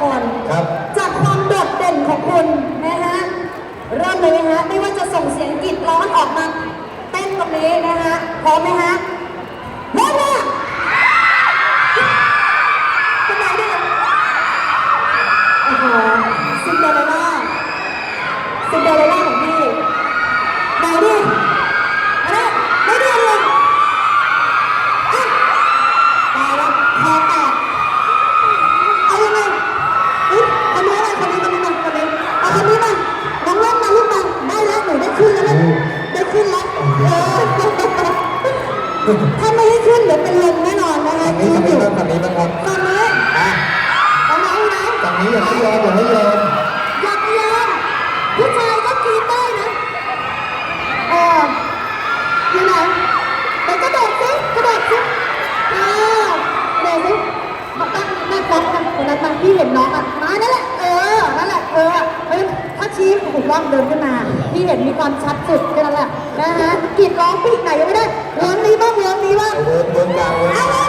คนครับ จากความโดดเด่นของคุณนะฮะเริ่มเลยไหมฮะไม่ว่าจะส่งเสียงกรีดร้องออกมาเต้นตรงนี้นะฮะพร้อมไหมฮะเริ่มเลยเป็นไงเนี่ยโอ้โหซินเดอเรลล่า ผู้ชายก็กรีดได้นะเอออยู่ไหนไปกระโดดสิกระโดดสิเออเดี๋ยวสิมาตั้งหน้าควักกันคนนั้นมาพี่เห็นน้องอะมานั่นแหละเออนั่นแหละเออเฮ้ยถ้าชี้ถูกรอบเดินขึ้นมาพี่เห็นมีความชัดสุดแค่นั้นแหละนะฮะกรีดร้องปีกไหนยังไม่ได้ร้องนี้บ้างร้องนี้บ้างเดินเดินกลางเว้ยเอาเลย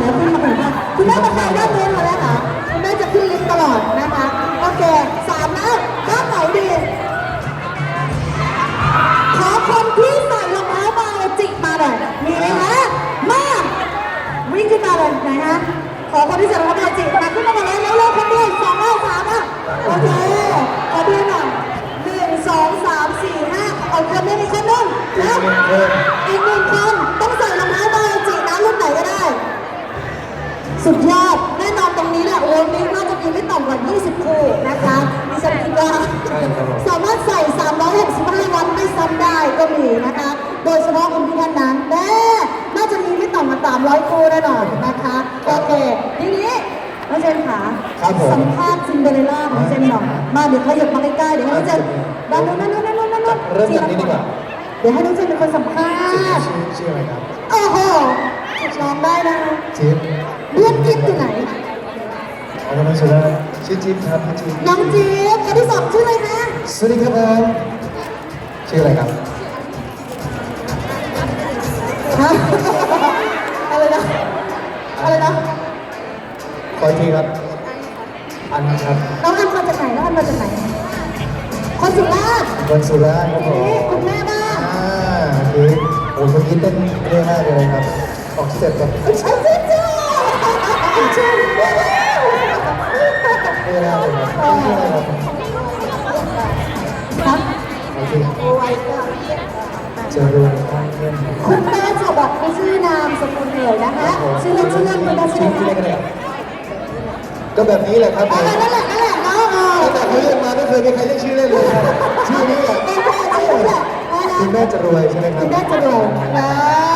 เดี๋ยวขึ้นมาเดี๋ยวขึ้นมาคุณแม่มาใครด้านนู้นมาแล้วเหรอคุณแม่จะขึ้นลิฟต์ตลอดนะคะโอเคสามแล้วด้านไหนดีขอคนที่ใส่รองเท้าบาลจิกมาหน่อยมีไหมคะมาวิ่งขึ้นมาเลยไหนฮะขอคนที่ใส่รองเท้าบาลจิกมาขึ้นมาก่อนเลยเร็วๆคนเดียวสองแล้วสามแล้วโอเคขอดูหน่อยหนึ่งสองสามสี่ห้าเอาคนนี้มีคนหนึงแล้วอีก สุดยอดแน่นอนตรงนี้แหละโอ้นี้น่าจะมีไม่ต่ำกว่า 20 คู่นะคะดิฉันคิดว่าใช่ครับผม สามารถใส่ 365 วันไม่ซ้ำได้ก็มีนะคะ โดยเฉพาะคุณพี่ท่านนั้นแน่น่าจะมีไม่ต่ำกว่า 300 คู่แน่นอนนะคะ โอเค ทีนี้น้องเจนขาครับผม สัมภาษณ์ซินเดอเรลล่าของเจนหน่อยมาเดี๋ยวขยับมาใกล้ๆเดี๋ยวให้น้องเจนด้านนู้นด้านนู้นด้านนู้นด้านนู้นเริ่มจากนี้ดีกว่า เดี๋ยวให้น้องเจนเป็นคนสัมภาษณ์ ชื่อชื่ออะไรครับ โอ้โห ลองได้นะจิ๊บเพื่อนกิ๊บอยู่ไหน เอาคนนั้นชื่ออะไรชื่อจิ๊บครับชื่อจิ๊บน้องจี๊บคนที่สองชื่ออะไรคะ สวัสดีครับผมชื่ออะไรครับฮะอะไรนะ อะไรนะ ขออีกทีครับ อันครับน้องอันมาจากไหน น้องอันมาจากไหน คนสุราษฎร์คนสุราษฎร์ครับผมนี่คุณแม่บ้านอ่าโอเคโอ้เมื่อกี้เต้นเรื่องมากเลยครับ ขออกสเต็ปแบบเอ้ยชื่อชื่อชื่อเรื่องมากเลยครับชื่ออะไรครับครับโอเคจอดูครับเพื่อนคุณแม่จะบอกไม่ชื่อนามสกุลเหนียนะคะ ชื่อเล่นชื่อเล่นคุณแม่ชื่อชื่ออะไรชื่นก็แบบนี้แหละครับนั่นแหละนั่นแหละเนาะเองแต่เขาเรียกมาไม่เคยมีใครเรียกชื่อเล่นเลยชื่อนี้แหละคุณแม่จะรวยใช่ไหมครับคุณแม่จะรวยนะ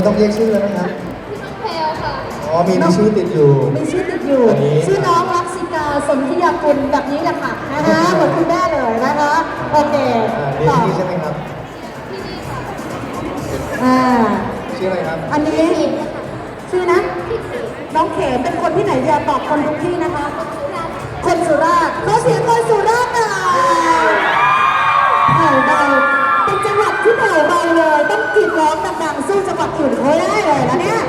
ไม่ต้องเรียกชื่อแล้วนะครับแพลวค่ะ อ๋อมีมีชื่อติดอยู่ มีชื่อติดอยู่ อันนี้ ชื่อน้องรักสิกาสนธิยากุลแบบนี้แหละค่ะนะคะเหมือนคุณแม่เลยนะคะโอเคอ่าเรียนต่อที่นี่ใช่ไหมครับอ่าชื่ออะไรครับ อันนี้ชื่อนะ น้องเขมเป็นคนที่ไหนจะตอบคนทุกที่นะคะ คนสุราษฎร์ขอเสียงคนสุราษฎร์ เบาเลย ต้องกรีดร้องดังๆสู้จังหวัดอื่นเขาไม่ได้เลยนะเนี่ย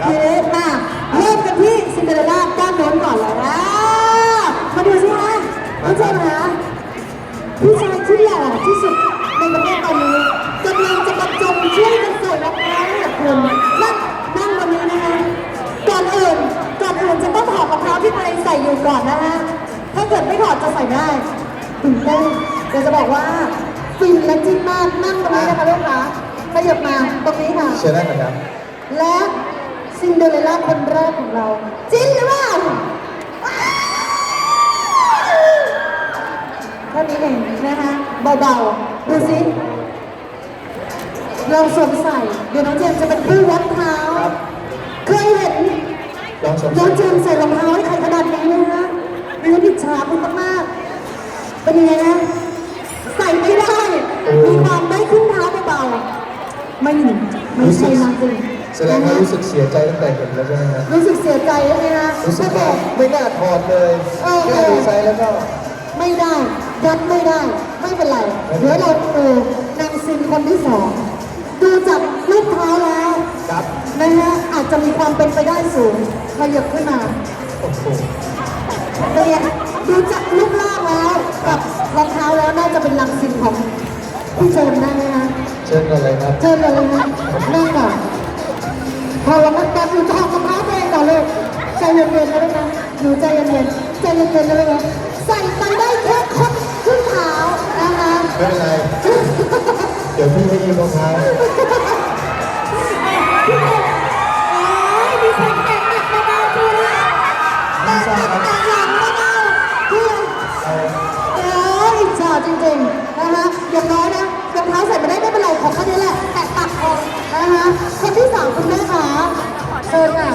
ครับเยอะมากเริ่มกันที่ซินเดอเรลล่าด้านโน้นก่อนเลยนะมาดูสิคะคุณเจ้าคะผู้ชายที่หล่อที่สุดในประเทศตอนนี้กำลังจะบรรจงช่วยกันใส่รองเท้าให้กับคุณนั่งนั่งวันนี้นะคะก่อนอื่นก่อนอื่นจะต้องถอดรองเท้าที่ตัวเองใส่อยู่ก่อนนะคะถ้าเกิดไม่ถอดจะใส่ไม่ได้ตื่นเต้นเดี๋ยวจะบอกว่า ฟินและจิ้นมากนั่งตรงนี้นะคะลูกค้าขยับมาตรงนี้ค่ะ เชิญได้ไหมครับ และซินเดอเรลล่าคนแรกของเรา จิ้นหรือเปล่าว้าวนะคะเบาๆดูสิเราสวมใส่เดี๋ยวน้องเจมส์จะเป็นผู้วัดเท้าครับเคยเห็นลองสวมน้ใส่องเจมส์ใส่รองเท้าให้ใครขนาดนี้ไหมคะดิฉันอิจฉาคุณมากๆเป็นยังไงนะ ไม่หนีไม่ใช่นางจริงแสดงว่ารู้สึกเสียใจตั้งแต่เห็นแล้วใช่ไหมครับรู้สึกเสียใจใช่ไหมคะรู้สึกถ้าว่าบอกไม่น่าถอดเลยเออแค่ดูไซส์แล้วก็ ไม่ได้ยัดไม่ได้ ไม่เป็นไร เดี๋ยวเราดูนางซินคนที่สอง ดูจากรูปเท้าแล้วครับนะฮะอาจจะมีความเป็นไปได้สูงขยับขึ้นมาโอ้โหเป็นไงดูจากรูปร่างแล้วกับรองเท้าแล้วน่าจะเป็นลังซินของพี่เจมส์ได้ไหมคะ เชิญก่อนเลยครับ เชิญเลยนะนั่งก่อนพอเรามาการอยู่ทองรองเท้าตัวเองก่อนเลยใจเย็นๆนะลูกนะหนูใจเย็นๆใจเย็นๆนะลูกนะใส่ไปได้แค่คดขึ้นเท้านะคะไม่เป็นไร เดี๋ยวพี่ให้ยืมรองเท้าดิฉันแต่งหนักเบาๆดูนะแต่งหนักแต่งหลังเบาๆดูเอออิจฉาจริงๆนะคะอย่างน้อยนะรอง เท้าใส่มาได้ไม่เป็นไรของแค่นี้แหละแตะปากคอนะคะคนที่สามคุณแม่ขาเชิญค่ะ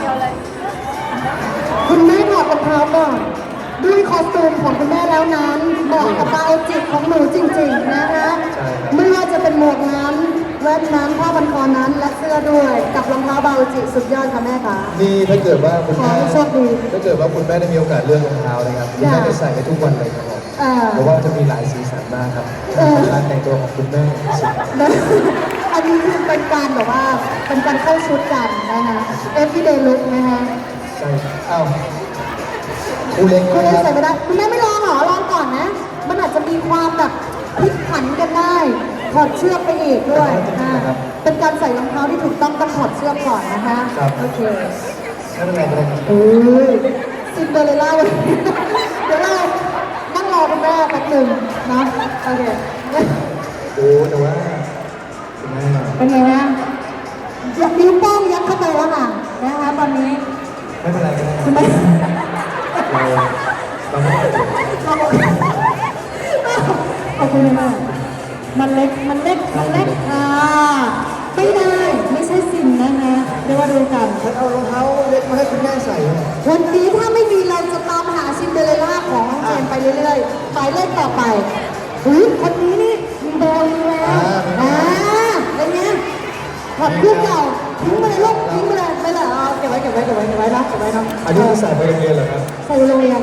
คุณแม่ถอดรองเท้าก่อนด้วยคอสตูมของคุณแม่แล้วนั้นเหมาะกับเบาจิตของหนูจริง ๆนะคะใช่ครับไม่ว่าจะเป็นหมวกนั้นแว่นนั้นผ้าพันคอนั้นและเสื้อด้วยกับรองเท้าเบาจิสุดยอดค่ะแม่คะนี่ถ้าเกิดว่าคุณขอแม่ให้โชคดีถ้าเกิดว่าคุณแม่ได้มีโอกาสเลือกรองเท้านะครับคุณแม่จะใส่ไปทุกวันเลยครับผมเออเพราะว่าจะมีหลายสีสัน มากครับเออการแต่งตัวของคุณแม่สุดนะอันนี้คือเป็นการแบบว่าเป็นการเข้าชุดกันนะคะ everyday look นะคะใช่ครับอ้าวคู่เล็กคุณนะเล่นคใส่รับไม่ได้คุณแม่ไม่ลองเหรอลองก่อนนะ มันอาจจะมีความแบบพลิกผันกันได้ถอดเชือกไปอีกด้วยอ่าเป็นการใส่รองเท้าที่ถูกต้องต้องถอดเชือกก่อนนะคะโอเคไม่เป็นไรไม่เป็นไรครับโอ้ยซินเดอเรลล่าวันนี้เดี๋ยวเรานั่งรอ คุณแม่แป๊บหนึ่งนะโอเคโอ้แต่ว่าคุณแม่เป็นไงนะยัดนิ้วโป้งยัดเข้าไปแล้วค่ะนะคะตอนนี้ไม่เป็นไรก็ได้คุณแม่เราเราไม่ได้ขอบคุณมากมันเล็กมันเล็กมันเล็กอ่า ไม่ได้ ไม่ใช่ซินนะคะเดี๋ยวมาดูกัน ฉันเอารองเท้าเล็กมาให้คุณแม่ใส่เนี่ยวันนี้ถ้าไม่มีเราจะตามหาซินเดอเรลล่าของน้องเจนไปเรื่อยๆหมายเลขต่อไปอุ้ยคนนี้นี่มีโบมีแววอ่าเป็นไงถอดเครื่องเก่าทิ้งไปเลยลูกทิ้งไปเลยไม่เลยเอาเก็บไว้เก็บไว้เก็บไว้เก็บไว้นะเก็บไว้นะอันนี้คือใส่ไปโรงเรียนเหรอครับ ใส่โรงเรียน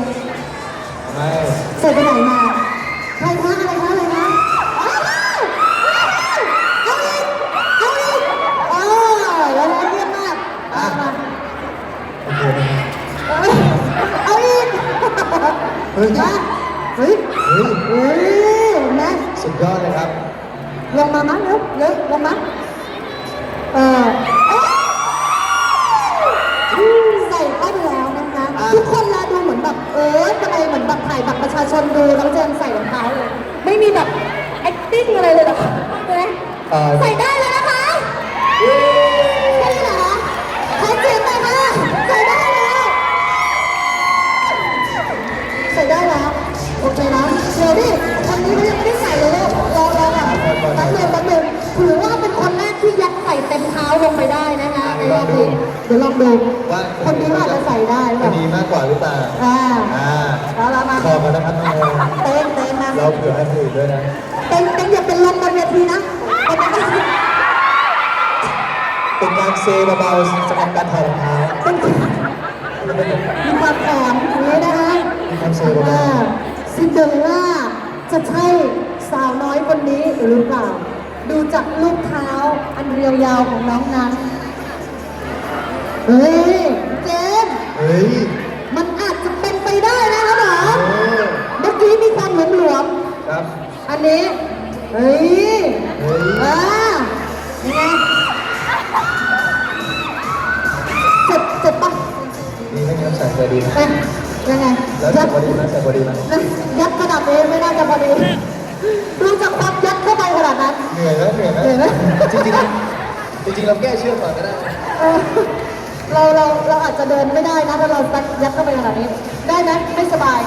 เออเอ๊ะใส่เข้าไปแล้วนะคะ อะทุกคนละดูเหมือนแบบเออทำไมเหมือนแบบถ่ายบัตรประชาชนดูน้องเจนใส่รองเท้าเลยไม่มีแบบ acting อะไรเลยเหรอใช่ไหมเอ่อ ใส่ได้แล้วนะคะใช่เหรอขอเสียงหน่อยค่ะใส่ได้แล้ว ใส่ได้แล้วโอเคนะเดี๋ยวดิคนนี้เขายังไม่ได้ใส่เลยลูกรอรอก่อนแป๊บนึงแป๊บนึงถือว่าเป็นคนแรก ที่ยัดใส่เต็มเท้าลงไปได้นะคะในรอบนี้เดี๋ยวลองดูว่าคนนี้ก็อาจจะใส่ได้หรือเปจะล่าดีมากกว่าหรือเปล่าอ่าอ่าเอาละมาขอมานะครับน้องโมเต้นเต้นมาเราเผื่อให้คนอื่นด้วยนะเต้นเต้นอย่าเป็นลมบนเวทีนะเป็นอะไรเป็นการเซเบาๆสำหรับการถอดรองเท้า เป็นมีความแข็งอย่างนี้นะคะ มีความเซเบา อ่าซินเดอเรลล่าจะใช่สาวน้อยคนนี้หรือเปล่า ดู จากลูกเท้าอันเรียวยาวของน้องนั้น เฮ้ย เจมส์ๆเฮ้ย มันอาจจะเป็นไปได้นะคะหมอโอ้เมื่อกี้มีความหลวมหลวมครับ ๆอันนี้ เฮ้ยเฮ้ย อ่ายังไงเจ็บเจ็บปะดีไหมครับใส่ใจดีนะเอ๊ะยังไงแล้วยัใส่ด พอดีไหมใส่พอดีไหม ยัดขนาดนี้ไม่น่าจะพอดีดูจากความยัดเข้าไปข นาดนั้นเหนื่อยไหมเหนื่อยไหมเหนื่อยไหมจริงๆจริงๆเราแก้เชือกก่อนก็ได้เออเราเราเราอาจจะเดินไม่ได้นะถ้าเรายัดเข้าไปขนาดนี้ ได้ไหมไม่สบาย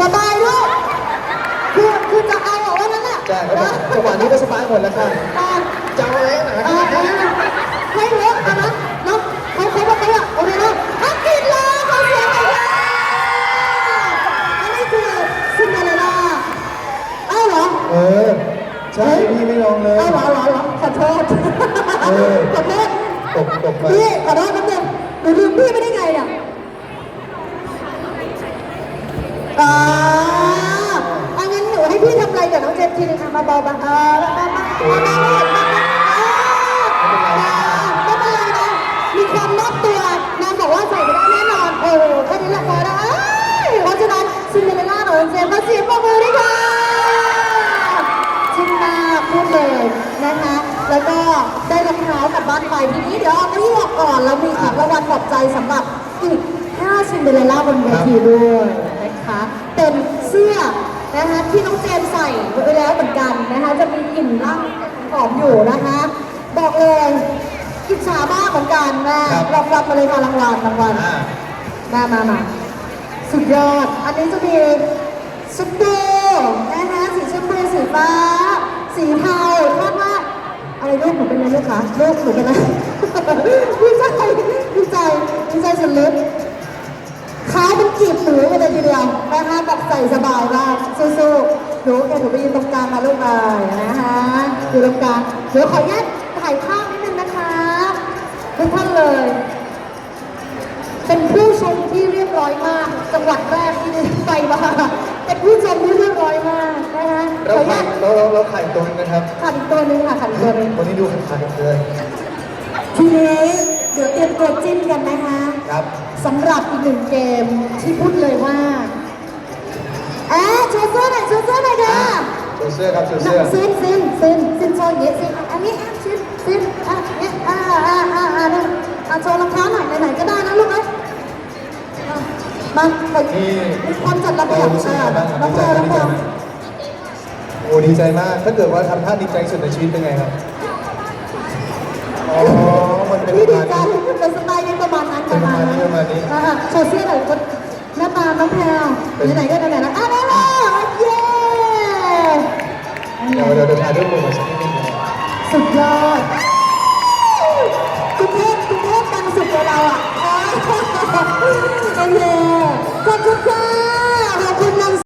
สบายลูกคือคือใจได้ครับผมจังหวะนี้ก็สบายหมดแล้วค่ะอะจะเอาอะไรหนาเออเออให้เยอะเอานะเนาะเขาเขาบอกว่าโอเคนะฮักกินเลยเขาเสียงไปแล้วอันนี้คือซินเดอเรลล่าอ้าวเหรอ เออ ใช่พี่ไม่ลองเลยอ้าเหรอเหรอเหรอขอโทษเออขอโทษตกตกไปพี่ขอโทษนิดนึงหนูลืมพี่ไม่ได้ไงเนี่ยอ่าอังั้นหนูให้พี่ทำอะไรกับน้องเจมส์ทีนึงค่ะมาเบาๆมาเออมามามามามามาไม่เป็นไรนะมีความนอบตัวนางบอกว่าใส่ไม่ได้แน่นอนโอ้แค่นี้แหละพอนะเพราะฉะนั้นซินเดอเรลล่าของเจมส์ขอเสียงปรบมือด้วยค่ะากพูดเลยนะคะ แล้วก็ได้รองเท้ากลับบ้านไปทีนี้เดี๋ยวเอาไปที่ออกก่อนเรามีของรางวัลปลอบใจสำหรับอีก5ซินเดอเรลล่าบนเวทีด้วยนะคะเป็นเสื้อนะคะที่น้องเจมส์ใส่ไปแล้วเหมือนกันนะคะจะมีกลิ่นร่างหอมอยู่นะคะ บอกเลยอิจฉามากเหมือนกันนะครับรางวัลมาเลยค่ะรางวัลรางวัลอ่ามามามาสุดยอด อันนี้จะมีชมพูนะคะสีชมพูสีฟ้า สีเทาคาดว่าอะไรลูกหนูเป็นอะไรลูกคะลูกหนูเป็นอะไรดีใจดีใจดีใจสุดลึกขาเป็นกีบหนูกันเลยทีเดียวนะคะแบบใส่สบายมากสู้ๆหนูแกหนูไปยืนตรงกลางมาลูกเลยนะคะอยู่ตรงกลางเดี๋ยวขออนุญาตถ่ายภาพนิดนึงนะคะทุกท่านเลย รียบร้อยมาก จังหวัดแรกที่ได้ไปมาเป็นผู้ชมที่เรียบร้อยมากนะคะขเราออนุไข่ญาตเราเราเราไข่ตรงนะครับ ขันอีกตัวหนึงค่ะขันอีกตัวหนึง วันนี้ดูขันๆเลยทีนี้เดี๋ยวเตรียมตัวจิ้นกันนะคะครับสำหรับอีกหนึ่งเกมที่พูดเลยว่าอะโชว์เสื้อหน่อยโชว์เสื้อหน่อยค่ะโชว์เสื้อครับโชว์หนัเสื้องซินซินซินซินโชว์อย่างเงี้ยซินอันนี้อะซินซินอะเนี่ยอ่าอ่าอ่าอ่าเนี่ยอะโชว์รองเท้าหน่อยไหนๆก็ได้นะลูกเอ้ยอะ มาไปนี่มีความจัดระเบียบเรารู้สึกอ่ายังไงบ้างน้องดีแพใจรไหมน้องดีแพใจรไหมโอ้ดีใจมาก ถ้าเกิดว่าทำท่าดีใจสุดในชีวิตเป็นไงครับ อ๋อ มันเป็นพี่ปดีระมาณใจนี้เป็นสไตล์นี้ประมาณนั้นประมาณนั้นประมาณนี้อะโชว์เสื้อหน่อยคนหน้าตาน้องแพรเป็นไหนๆก็ไหนๆแล้วอะได้แล้วเย้เดี๋ยวเดี๋ยวเดี๋ยวถ่ายรูปลงมาสักนิดนึงนะสุดยอด คุณ